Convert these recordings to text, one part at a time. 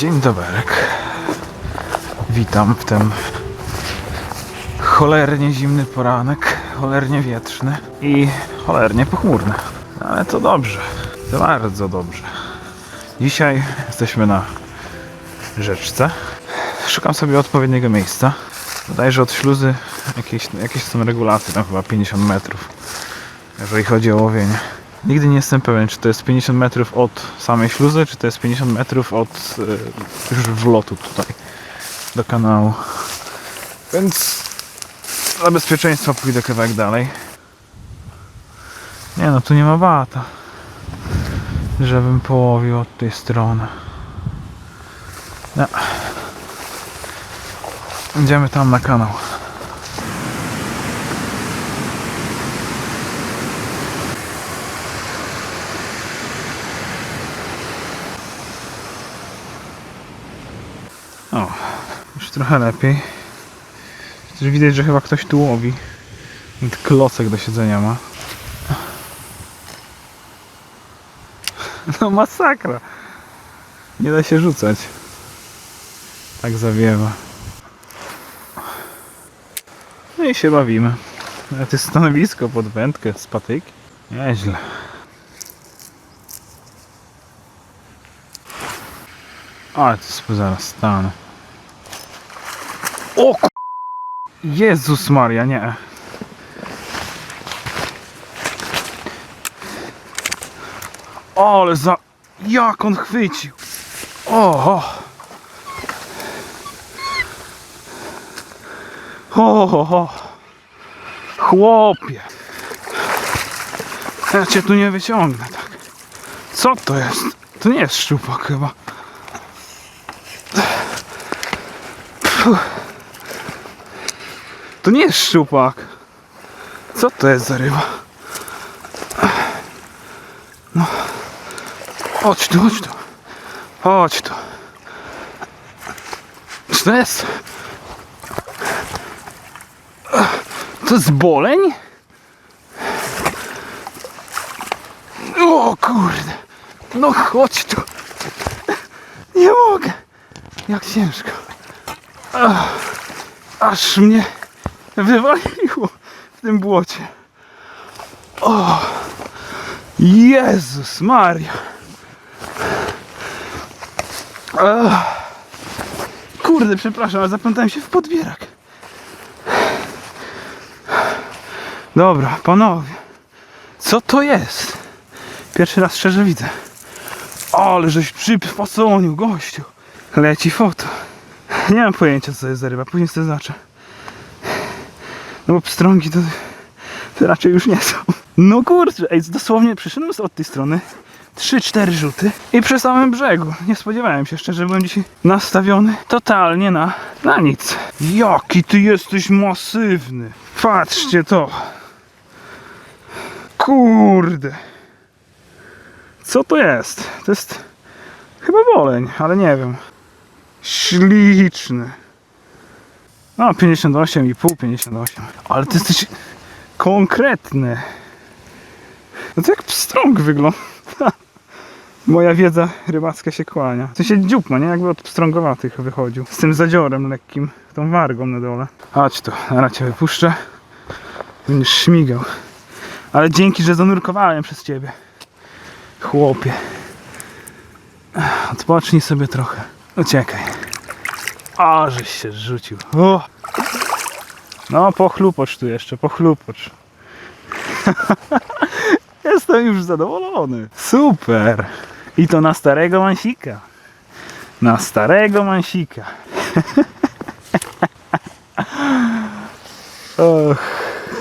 Dzień doberek. Witam w ten cholernie zimny poranek, cholernie wietrzny i cholernie pochmurny. Ale to dobrze, to bardzo dobrze. Dzisiaj jesteśmy na rzeczce. Szukam sobie odpowiedniego miejsca. Bodajże od śluzy jakieś, jakieś są regulacje, tam chyba 50 metrów, jeżeli chodzi o łowienie. Nigdy nie jestem pewien, czy to jest 50 metrów od samej śluzy, czy to jest 50 metrów od y, już wlotu tutaj do kanału. Więc dla bezpieczeństwa pójdę kawałek dalej. Nie no, tu nie ma bata, żebym połowił od tej strony. No. Idziemy tam na kanał. O, już trochę lepiej. Też widać, że chyba ktoś tu łowi. Nawet klocek do siedzenia ma. No masakra. Nie da się rzucać. Tak zawiewa. No i się bawimy. Nawet jest stanowisko pod wędkę z patyki. Nieźle. Ale to sobie zaraz stanę. O ku... Jezus Maria, nie. Ale za... Jak on chwycił. O. O, o, o. Chłopie. Ja cię tu nie wyciągnę tak. Co to jest? To nie jest szczupak chyba. Puh. To nie jest szczupak. Co to jest za ryba? No. Chodź tu, chodź tu. Chodź tu. Co to jest? To jest boleń? O kurde. No chodź tu. Nie mogę. Jak ciężko. Aż mnie wywaliło w tym błocie. O! Jezus Maria! Ach, kurde, przepraszam, ale zaplątałem się w podbierak. Dobra, panowie. Co to jest? Pierwszy raz szczerze widzę. Ale żeś przypasonił, gościu. Leci foto. Nie mam pojęcia co jest za ryba, później sobie zobaczę. No bo pstrągi to, to raczej już nie są. No kurczę, ej, dosłownie przyszedłem od tej strony. 3-4 rzuty i przy samym brzegu. Nie spodziewałem się szczerze, byłem dzisiaj nastawiony totalnie na, na nic. Jaki ty jesteś masywny. Patrzcie to. Kurde. Co to jest? To jest chyba woleń, ale nie wiem. Śliczny. No, 58,5, 58. Ale ty jesteś konkretny. No to jak pstrąg wygląda. Moja wiedza rybacka się kłania. W sensie dziób ma, nie? Jakby od pstrągowatych wychodził. Z tym zadziorem lekkim, tą wargą na dole. Chodź tu, zaraz cię wypuszczę. Będziesz śmigał. Ale dzięki, że zanurkowałem przez ciebie. Chłopie. Odpocznij sobie trochę. Uciekaj. A, żeś się rzucił. O! No, pochlupocz tu jeszcze, pochlupocz. Jestem już zadowolony. Super. I to na starego mansika. Na starego mansika. Och,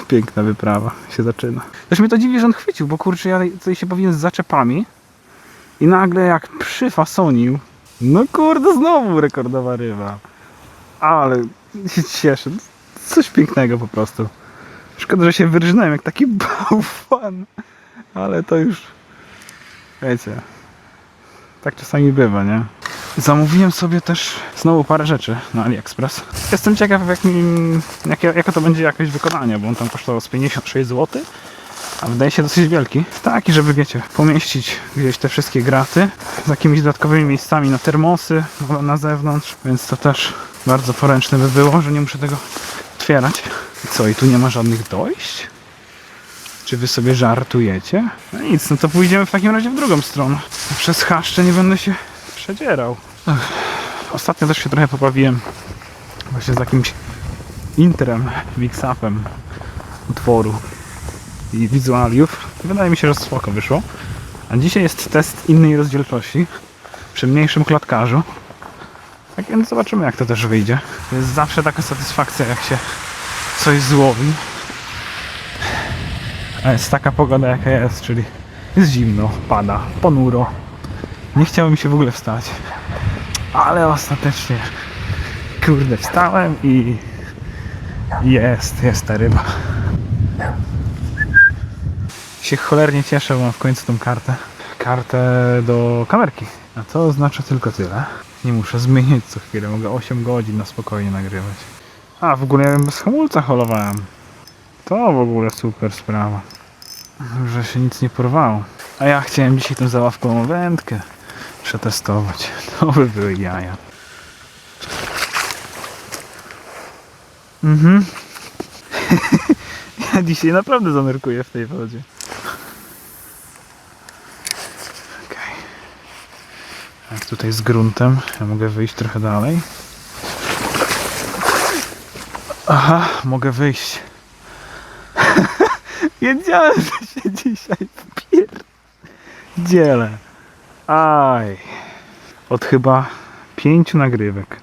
piękna wyprawa się zaczyna. Też mnie to dziwi, że on chwycił, bo kurczę, ja tutaj się powinien z zaczepami i nagle jak przyfasonił, no kurde, znowu rekordowa ryba. Ale się cieszę. Coś pięknego po prostu. Szkoda, że się wyrżnąłem jak taki bałwan. Ale to już... Wiecie... Tak czasami bywa, nie? Zamówiłem sobie też znowu parę rzeczy na AliExpress. Jestem ciekaw, jak mi, jakie, jakie to będzie jakość wykonania, bo on tam kosztował z 56 zł. a wydaje się dosyć wielki. Taki, żeby wiecie, pomieścić gdzieś te wszystkie graty z jakimiś dodatkowymi miejscami na termosy na zewnątrz, więc to też bardzo poręczne by było, że nie muszę tego otwierać. Co, i tu nie ma żadnych dojść? Czy wy sobie żartujecie? No nic, no to pójdziemy w takim razie w drugą stronę. Przez chaszcze nie będę się przedzierał. Ech, Ostatnio też się trochę pobawiłem właśnie z jakimś intrem, mix-upem utworu i wizualiów. Wydaje mi się, że spoko wyszło. A dzisiaj jest test innej rozdzielczości przy mniejszym klatkarzu. Tak więc zobaczymy jak to też wyjdzie. Jest zawsze taka satysfakcja jak się coś złowi. A jest taka pogoda jaka jest, czyli jest zimno, pada, ponuro. Nie chciało mi się w ogóle wstać. Ale ostatecznie kurde wstałem i jest, jest ta ryba. Się cholernie cieszę, bo mam w końcu tą kartę. Kartę do kamerki. A to oznacza tylko tyle. Nie muszę zmieniać co chwilę, mogę 8 godzin na spokojnie nagrywać. A, w ogóle ja bez hamulca holowałem. To w ogóle super sprawa. Że się nic nie porwało. A ja chciałem dzisiaj tą załawkową wędkę przetestować. To by były jaja. Mhm. ja dzisiaj naprawdę zanurkuję w tej wodzie. Jak tutaj z gruntem, ja mogę wyjść trochę dalej. Aha, mogę wyjść. Wiedziałem, że się dzisiaj wpierdzielę. Aj. Od chyba pięciu nagrywek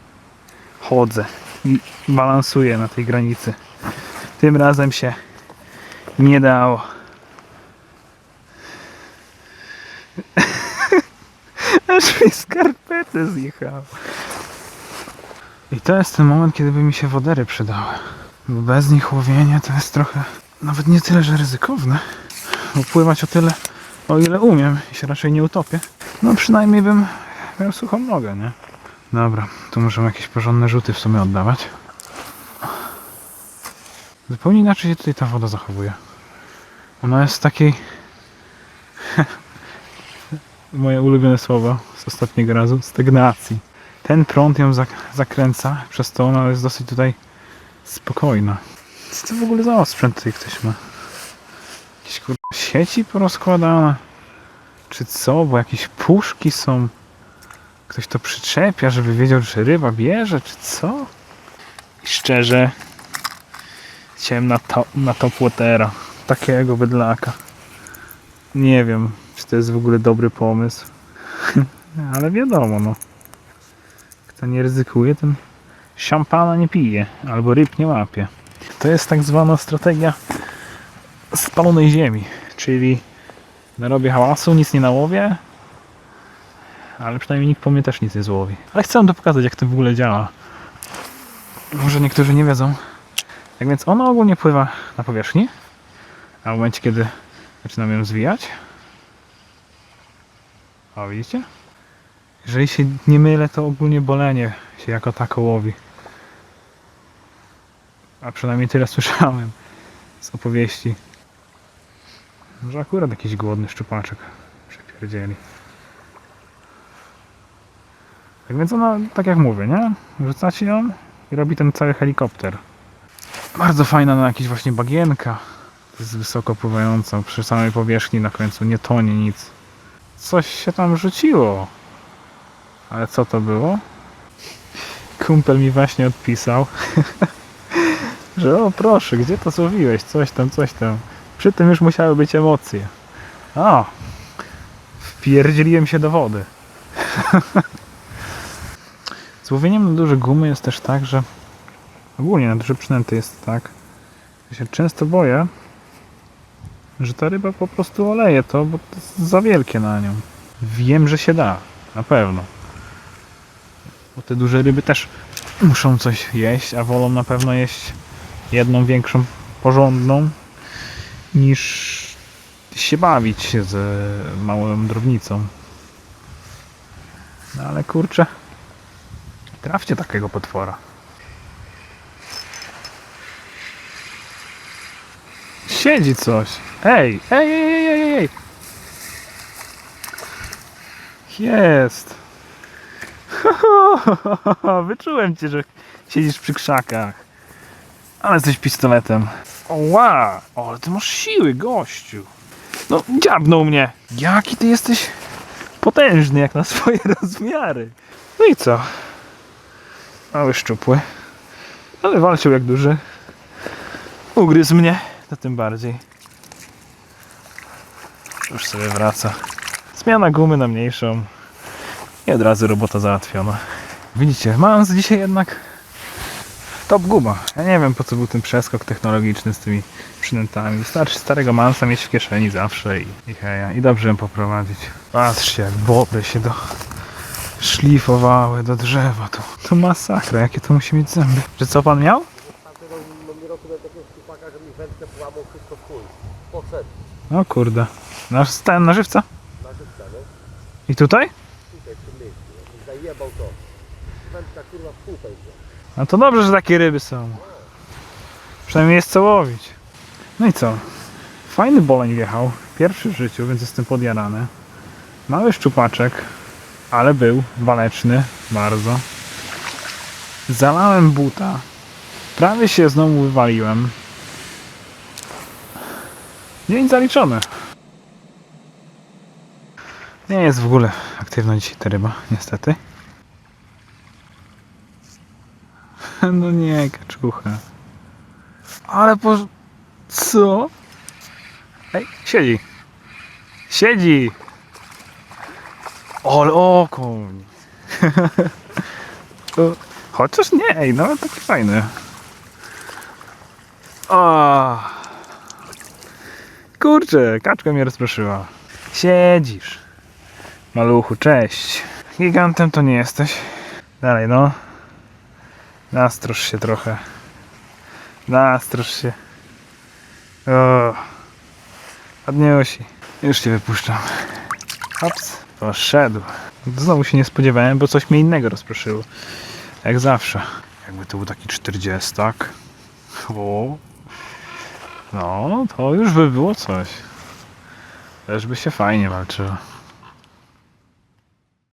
chodzę i balansuję na tej granicy. Tym razem się nie dało. Aż mi skarpety zjechały. I to jest ten moment, kiedy by mi się wodery przydały. Bo bez nich łowienie to jest trochę nawet nie tyle, że ryzykowne. Bo pływać o tyle, o ile umiem i się raczej nie utopię. No przynajmniej bym miał suchą nogę, nie? Dobra, tu muszę jakieś porządne rzuty w sumie oddawać. Zupełnie inaczej się tutaj ta woda zachowuje. Ona jest takiej... Moje ulubione słowo z ostatniego razu. Stagnacji. Ten prąd ją zak- zakręca, przez to ona jest dosyć tutaj spokojna. Co to w ogóle za osprzęt tutaj ktoś ma? Jakieś kur... sieci porozkładane? Czy co? Bo jakieś puszki są. Ktoś to przyczepia, żeby wiedział, czy ryba bierze, czy co? I szczerze, chciałem na, to, na top watera. Takiego bydlaka. Nie wiem, czy to jest w ogóle dobry pomysł. Ale wiadomo, no. Kto nie ryzykuje, ten szampana nie pije, albo ryb nie łapie. To jest tak zwana strategia spalonej ziemi, czyli narobię hałasu, nic nie nałowię, ale przynajmniej nikt po mnie też nic nie złowi. Ale chcę to pokazać, jak to w ogóle działa. Może niektórzy nie wiedzą. Tak więc ona ogólnie pływa na powierzchni, a w momencie, kiedy zaczynam ją zwijać, o widzicie? Jeżeli się nie mylę, to ogólnie bolenie się jako tako łowi. A przynajmniej tyle słyszałem z opowieści. Może akurat jakiś głodny szczupaczek przepierdzieli. Tak więc ona, tak jak mówię, nie? Rzucacie ją i robi ten cały helikopter. Bardzo fajna na jakieś właśnie bagienka. Jest wysoko pływająca przy samej powierzchni na końcu, nie tonie nic. Coś się tam rzuciło. Ale co to było? Kumpel mi właśnie odpisał, że o proszę, gdzie to złowiłeś? Coś tam, coś tam. Przy tym już musiały być emocje. A, wpierdzieliłem się do wody. Z łowieniem na duże gumy jest też tak, że ogólnie na duże przynęty jest tak, że się często boję, że ta ryba po prostu oleje to, bo to jest za wielkie na nią. Wiem, że się da, na pewno. Bo te duże ryby też muszą coś jeść, a wolą na pewno jeść jedną większą, porządną, niż się bawić z małą drobnicą. No ale kurczę, trafcie takiego potwora. Siedzi coś. Hej, ej, ej, ej, ej, ej. Jest. Wyczułem cię, że siedzisz przy krzakach. Ale jesteś pistoletem. Oła, ale ty masz siły, gościu. No, dziabnął mnie. Jaki ty jesteś potężny, jak na swoje rozmiary. No i co? Mały szczupły. Ale walczył jak duży. Ugryzł mnie, to tym bardziej. Już sobie wraca. Zmiana gumy na mniejszą. I od razu robota załatwiona. Widzicie, Mans dzisiaj jednak top guma. Ja nie wiem po co był ten przeskok technologiczny z tymi przynętami. Wystarczy starego Mansa mieć w kieszeni zawsze i, i heja. I dobrze ją poprowadzić. Patrzcie jak bobry się do szlifowały do drzewa. To, to masakra, jakie to musi mieć zęby. Że co pan miał? Tamtego no, roku miałem takiego chłopaka, że mi wędkę połamał wszystko w chuj. Poszedł O kurde. Nasz ten na żywca? na żywca, nie? I tutaj? Tutaj w tym miejscu. Mi zajebał to. Wędka kurwa w pół. No to dobrze, że takie ryby są. Przynajmniej jest co łowić. No i co? Fajny boleń wjechał. Pierwszy w życiu, więc jestem podjarany. Mały szczupaczek, ale był waleczny bardzo. Zalałem buta. Prawie się znowu wywaliłem. Dzień zaliczony. Nie jest w ogóle aktywna dzisiaj ta ryba, niestety. No nie, kaczucha. Ale po... Co? Ej, siedzi. Siedzi. Ale okoń. Chociaż nie, no taki fajny. O. Kurczę, kaczka mnie rozproszyła. Siedzisz. Maluchu, cześć. Gigantem to nie jesteś. Dalej, no. Nastrosz się trochę. Nastrosz się. O. Ładniusi. Już cię wypuszczam. Hops. Poszedł. Znowu się nie spodziewałem, bo coś mnie innego rozproszyło. Jak zawsze. Jakby to był taki 40, tak? O. No, to już by było coś. Też by się fajnie walczyło.